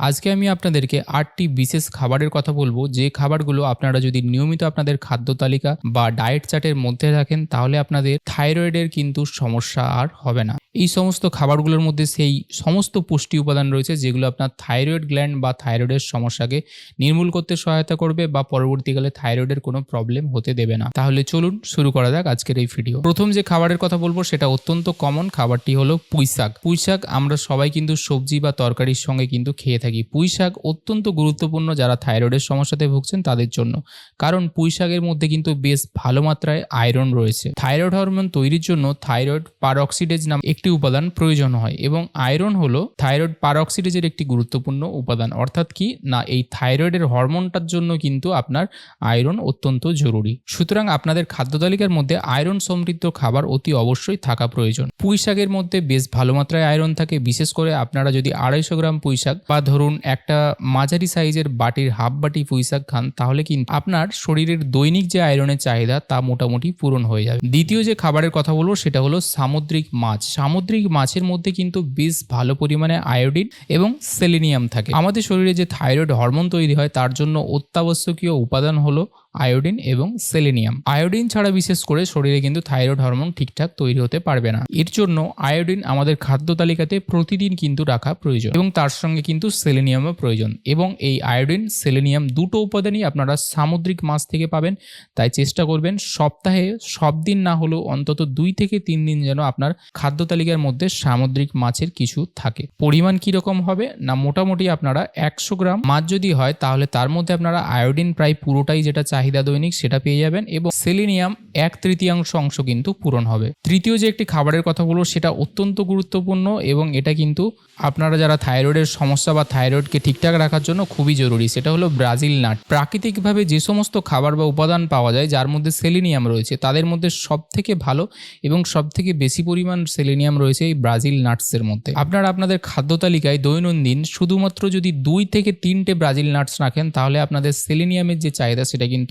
আজকে আমি আপনাদেরকে আটটি বিশেষ খাবারের কথা বলব। যে খাবারগুলো আপনারা যদি নিয়মিত আপনাদের খাদ্য তালিকা বা ডায়েট চার্টের মধ্যে রাখেন, তাহলে আপনাদের থাইরয়েডের কিন্তু সমস্যা আর হবে না। এই সমস্ত খাবারগুলোর মধ্যে সেই সমস্ত পুষ্টি উপাদান রয়েছে, যেগুলো আপনার থাইরয়েড গ্ল্যান্ড বা থাইরয়েডের সমস্যাকে নির্মূল করতে সহায়তা করবে বা পরবর্তীকালে থাইরয়েডের কোনো প্রবলেম হতে দেবে না। তাহলে চলুন শুরু করা যাক আজকের এই ভিডিও। প্রথম যে খাবারের কথা বলব, সেটা অত্যন্ত কমন খাবারটি হলো পুঁইশাক। পুঁইশাক আমরা সবাই কিন্তু সবজি বা তরকারির সঙ্গে কিন্তু খেয়ে থাকি। পুঁইশাক অত্যন্ত গুরুত্বপূর্ণ যারা থাইরয়েডের সমস্যাতে ভুগছেন তাদের জন্য। কারণ পুঁইশাকের মধ্যে কিন্তু বেশ ভালো মাত্রায় আয়রন রয়েছে। থাইরয়েড হরমোন তৈরির জন্য থাইরয়েড পারঅক্সিডেজ নাম একটি উপাদান প্রয়োজন হয় এবং আয়রন হলো থাইরয়েড পারঅক্সিডেজের একটি গুরুত্বপূর্ণ উপাদান। অর্থাৎ কি? না, এই থাইরয়েডের হরমোনটার জন্য কিন্তু আপনার আয়রন অত্যন্ত জরুরি। সুতরাং আপনাদের খাদ্য তালিকার মধ্যে আয়রন সমৃদ্ধ খাবার অতি অবশ্যই থাকা প্রয়োজন। পুঁই শাকের মধ্যে বেশ ভালো মাত্রায় আয়রন থাকে। বিশেষ করে আপনারা যদি আড়াইশো গ্রাম পুঁই শাক বা ধরুন একটা মাঝারি সাইজের বাটির হাফ বাটি পুঁইশাক খান, তাহলে কিন্তু আপনার শরীরের দৈনিক যে আয়রনের চাহিদা তা মোটামুটি পূরণ হয়ে যাবে। দ্বিতীয় যে খাবারের কথা বলব সেটা হলো সামুদ্রিক মাছ। সামুদ্রিক মাছের মধ্যে কিন্তু বেশ ভালো পরিমাণে আয়োডিন এবং সেলিনিয়াম থাকে। আমাদের শরীরে যে থাইরয়েড হরমোন তৈরি হয়, তার জন্য অত্যাবশ্যকীয় উপাদান হলো আয়োডিন এবং সেলেনিয়াম। আয়োডিন ছাড়া বিশেষ করে শরীরে কিন্তু থাইরয়েড হরমোন ঠিকঠাক তৈরি হতে পারবে না। এর জন্য আয়োডিন আমাদের খাদ্য তালিকাতে প্রতিদিন কিন্তু রাখা প্রয়োজন এবং তার সঙ্গে কিন্তু সেলেনিয়ামও প্রয়োজন এবং এই আয়োডিন, সেলেনিয়াম দুটো উপাদানই আপনারা সামুদ্রিক মাছ থেকে পাবেন। তাই চেষ্টা করবেন সপ্তাহে সব দিন না হলেও অন্তত দুই থেকে তিন দিন যেন আপনার খাদ্য তালিকার মধ্যে সামুদ্রিক মাছের কিছু থাকে। পরিমাণ কীরকম হবে? না, মোটামুটি আপনারা একশো গ্রাম মাছ যদি হয়, তাহলে তার মধ্যে আপনারা আয়োডিন প্রায় পুরোটাই যেটা চাহিদা দৈনিক সেটা পেয়ে যাবেন এবং সেলিনিয়াম এক তৃতীয়াংশ অংশ কিন্তু পূরণ হবে। তৃতীয় যে একটি খাবারের কথা বলব, সেটা অত্যন্ত গুরুত্বপূর্ণ এবং এটা কিন্তু আপনারা যারা থাইরয়েডের সমস্যা বা থাইরয়েডকে ঠিকঠাক রাখার জন্য খুবই জরুরি। সেটা হলো ব্রাজিল নাট। প্রাকৃতিকভাবে যে সমস্ত খাবার বা উপাদান পাওয়া যায়, যার মধ্যে সেলিনিয়াম রয়েছে, তাদের মধ্যে সব থেকে ভালো এবং সব থেকে বেশি পরিমাণ সেলিনিয়াম রয়েছে এই ব্রাজিল নাটসের মধ্যে। আপনারা আপনাদের খাদ্য তালিকায় দৈনন্দিন শুধুমাত্র যদি দুই থেকে তিনটে ব্রাজিল নাটস রাখেন, তাহলে আপনাদের সেলিনিয়ামের যে চাহিদা, সেটা কিন্তু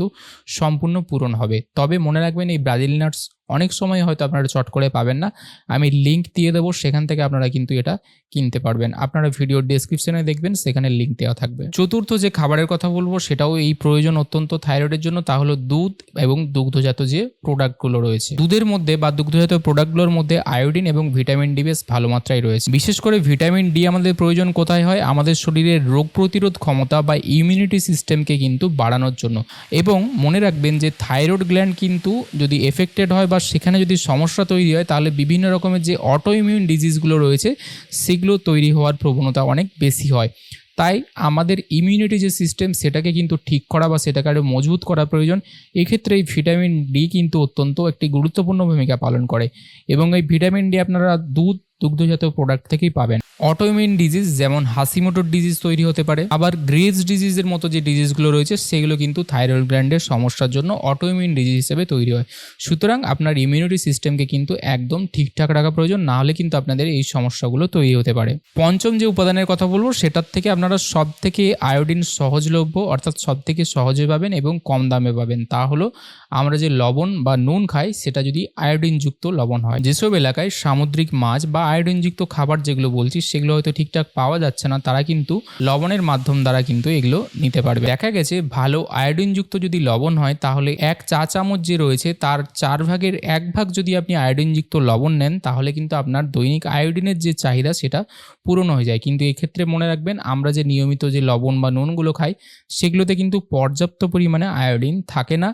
সম্পূর্ণ পূরণ হবে। তবে মনে রাখবেন এই ব্রাজিল নাটস অনেক সময় হয়তো আপনারা চট করে পাবেন না। আমি লিঙ্ক দিয়ে দেবো, সেখান থেকে আপনারা কিন্তু এটা কিনতে পারবেন। আপনারা ভিডিওর ডেসক্রিপশনে দেখবেন, সেখানে লিঙ্ক দেওয়া থাকবে। চতুর্থ যে খাবারের কথা বলব, সেটাও এই প্রয়োজন অত্যন্ত থাইরয়েডের জন্য, তা হলো দুধ এবং দুগ্ধজাত যে প্রোডাক্টগুলো রয়েছে। দুধের মধ্যে বা দুগ্ধজাত প্রোডাক্টগুলোর মধ্যে আয়োডিন এবং ভিটামিন ডি বেশ ভালো মাত্রায় রয়েছে। বিশেষ করে ভিটামিন ডি আমাদের প্রয়োজন কোথায় হয়? আমাদের শরীরের রোগ প্রতিরোধ ক্ষমতা বা ইমিউনিটি সিস্টেমকে কিন্তু বাড়ানোর জন্য। এবং মনে রাখবেন যে থাইরয়েড গ্ল্যান্ড কিন্তু যদি এফেক্টেড হয় বা সেখানে যদি সমস্যা তৈরি হয়, তাহলে বিভিন্ন রকমের যে অটো ইমিউন ডিজিজগুলো রয়েছে, সেগুলো তৈরি হওয়ার প্রবণতা অনেক বেশি হয়। তাই আমাদের ইমিউনিটি যে সিস্টেম সেটাকে কিন্তু ঠিক করা বা সেটাকে আরও মজবুত করা প্রয়োজন। এক্ষেত্রে এই ভিটামিন ডি কিন্তু অত্যন্ত একটি গুরুত্বপূর্ণ ভূমিকা পালন করে। এবং এই ভিটামিন ডি আপনারা দুধ দুগ্ধজাত প্রোডাক্ট থেকেই পাবেন। অটোইমিউন ডিজিজ যেমন হাসিমোটোর ডিজিজ তৈরি হতে পারে, আবার গ্রেজ ডিজিজের মতো যে ডিজিজগুলো রয়েছে, সেগুলো কিন্তু থাইরয়েড গ্ল্যান্ডের সমস্যার জন্য অটোইমিউন ডিজিজ হিসেবে তৈরি হয়। সুতরাং আপনার ইমিউনিটি সিস্টেমকে কিন্তু একদম ঠিকঠাক রাখা প্রয়োজন, না হলে কিন্তু আপনাদের এই সমস্যাগুলো তৈরি হতে পারে। পঞ্চম যে উপাদানের কথা বলব, সেটার থেকে আপনারা সব থেকে আয়োডিন সহজলভ্য, অর্থাৎ সব থেকে সহজে পাবেন এবং কম দামে পাবেন। তা হলো, আমরা যে লবণ বা নুন খাই, সেটা যদি আয়োডিনযুক্ত লবণ হয়। যেসব এলাকায় সামুদ্রিক মাছ বা আয়োডিনযুক্ত খাবার যেগুলো বলছি, সেগুলো হয়তো ঠিকঠাক পাওয়া যাচ্ছে না, তারা কিন্তু লবণের মাধ্যম দ্বারা কিন্তু এগুলো নিতে পারবে। দেখা গেছে, ভালো আয়োডিনযুক্ত যদি লবণ হয়, তাহলে এক চা চামচ যে রয়েছে, তার চার ভাগের এক ভাগ যদি আপনি আয়োডিনযুক্ত লবণ নেন, তাহলে কিন্তু আপনার দৈনিক আয়োডিনের যে চাহিদা, সেটা পূরণ হয়ে যায়। কিন্তু এক্ষেত্রে মনে রাখবেন, আমরা যে নিয়মিত যে লবণ বা নুনগুলো খাই, সেগুলোতে কিন্তু পর্যাপ্ত পরিমাণে আয়োডিন থাকে না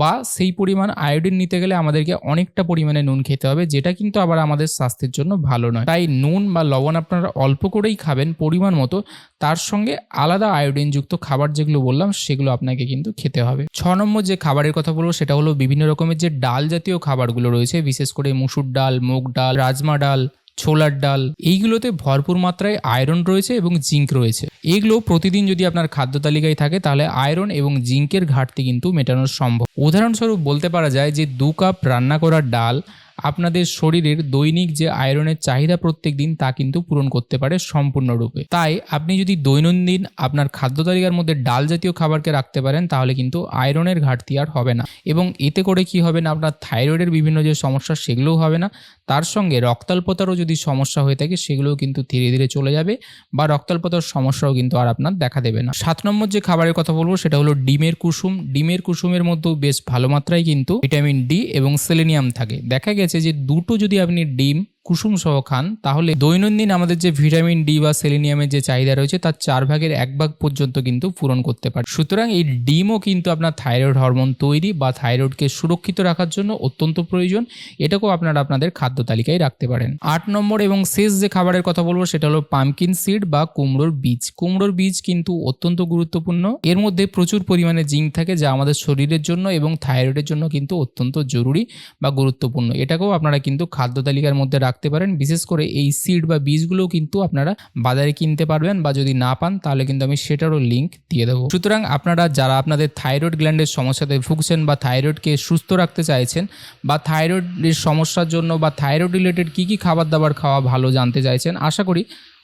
বা সেই পরিমাণ আয়োডিন নিতে গেলে আমাদেরকে অনেকটা পরিমাণে নুন খেতে হবে, যেটা কিন্তু আবার আমাদের স্বাস্থ্যের জন্য ভালো নয়। তাই নুন বা লবণ আপনারা অল্প করেই খাবেন পরিমাণ মতো। তার সঙ্গে আলাদা আয়োডিনযুক্ত খাবার যেগুলো বললাম, সেগুলো আপনাকে কিন্তু খেতে হবে। ছ নম্বর যে খাবারের কথা বলব, সেটা হলো বিভিন্ন রকমের যে ডাল জাতীয় খাবারগুলো রয়েছে, বিশেষ করে মুসুর ডাল, মুগ ডাল, রাজমা ডাল, ছোলার ডাল, এইগুলোতে ভরপুর মাত্রায় আয়রন রয়েছে এবং জিঙ্ক রয়েছে। এগুলো প্রতিদিন যদি আপনার খাদ্য তালিকায় থাকে, তাহলে আয়রন এবং জিঙ্কের ঘাটতি কিন্তু মেটানো সম্ভব। উদাহরণস্বরূপ বলতে পারা যায় যে দু কাপ রান্না করা ডাল আপনাদের শরীরের দৈনিক যে আয়রনের চাহিদা প্রত্যেক দিন তা কিন্তু পূরণ করতে পারে সম্পূর্ণরূপে। তাই আপনি যদি দৈনন্দিন আপনার খাদ্য তালিকার মধ্যে ডাল জাতীয় খাবারকে রাখতে পারেন, তাহলে কিন্তু আয়রনের ঘাটতি আর হবে না। এবং এতে করে কি হবে না, আপনার থাইরয়েডের বিভিন্ন যে সমস্যা, সেগুলোও হবে না। তার সঙ্গে রক্তাল্পতারও যদি সমস্যা হয়ে থাকে, সেগুলোও কিন্তু ধীরে ধীরে চলে যাবে বা রক্তাল্পতার সমস্যাও কিন্তু আর আপনার দেখা দেবে না। সাত নম্বর যে খাবারের কথা বলব, সেটা হলো ডিমের কুসুম। ডিমের কুসুমের মধ্যেও বেশ ভালো মাত্রায় কিন্তু ভিটামিন ডি এবং সেলেনিয়াম থাকে। দেখা গেছে যে দুটো যদি আপনি ডিম কুসুম সহ খান, তাহলে দৈনন্দিন আমাদের যে ভিটামিন ডি বা সেলিনিয়ামের যে চাহিদা রয়েছে, তার চার ভাগের এক ভাগ পর্যন্ত কিন্তু পূরণ করতে পারে। সুতরাং এই ডিমও কিন্তু আপনার থাইরয়েড হরমোন তৈরি বা থাইরয়েডকে সুরক্ষিত রাখার জন্য অত্যন্ত প্রয়োজন। এটাকেও আপনারা আপনাদের খাদ্য তালিকায় রাখতে পারেন। আট নম্বর এবং শেষ যে খাবারের কথা বলব, সেটা হলো পামকিন সিড বা কুমড়োর বীজ। কুমড়োর বীজ কিন্তু অত্যন্ত গুরুত্বপূর্ণ। এর মধ্যে প্রচুর পরিমাণে জিঙ্ক থাকে, যা আমাদের শরীরের জন্য এবং থাইরয়েডের জন্য কিন্তু অত্যন্ত জরুরি বা গুরুত্বপূর্ণ। এটাকেও আপনারা কিন্তু খাদ্য তালিকার মধ্যে রাখতে পারেন। বিশেষ করে এই সিড বা বীজগুলোও কিন্তু আপনারা বাজারে কিনতে পারবেন বা যদি না পান, তাহলে কিন্তু আমি সেটারও লিঙ্ক দিয়ে দেবো। সুতরাং আপনারা যারা আপনাদের থাইরয়েড গ্ল্যান্ডের সমস্যাতে ভুগছেন বা থাইরয়েডকে সুস্থ রাখতে চাইছেন বা থাইরয়েডের সমস্যার জন্য বা থাইরয়েড রিলেটেড কী কী খাবার দাবার খাওয়া ভালো জানতে চাইছেন, আশা করি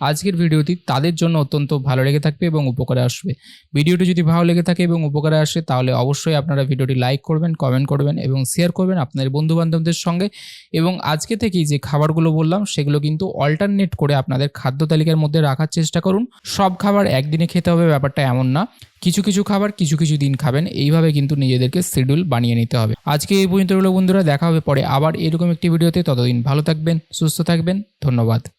আজকের ভিডিওটি তাদের জন্য অত্যন্ত ভালো লেগে থাকবে এবং উপকারে আসবে। ভিডিওটি যদি ভালো লেগে থাকে এবং উপকারে আসে, তাহলে অবশ্যই আপনারা ভিডিওটি লাইক করবেন, কমেন্ট করবেন এবং শেয়ার করবেন আপনাদের বন্ধুবান্ধবদের সঙ্গে। এবং আজকে থেকেই যে খাবারগুলো বললাম, সেগুলো কিন্তু অল্টারনেট করে আপনাদের খাদ্য তালিকার মধ্যে রাখার চেষ্টা করুন। সব খাবার একদিনে খেতে হবে, ব্যাপারটা এমন না। কিছু কিছু খাবার কিছু কিছু দিন খাবেন, এইভাবে কিন্তু নিজেদেরকে শিডিউল বানিয়ে নিতে হবে। আজকে এই পর্যন্ত হলো বন্ধুরা, দেখা হবে পরে আবার এরকম একটি ভিডিওতে। ততদিন ভালো থাকবেন, সুস্থ থাকবেন, ধন্যবাদ।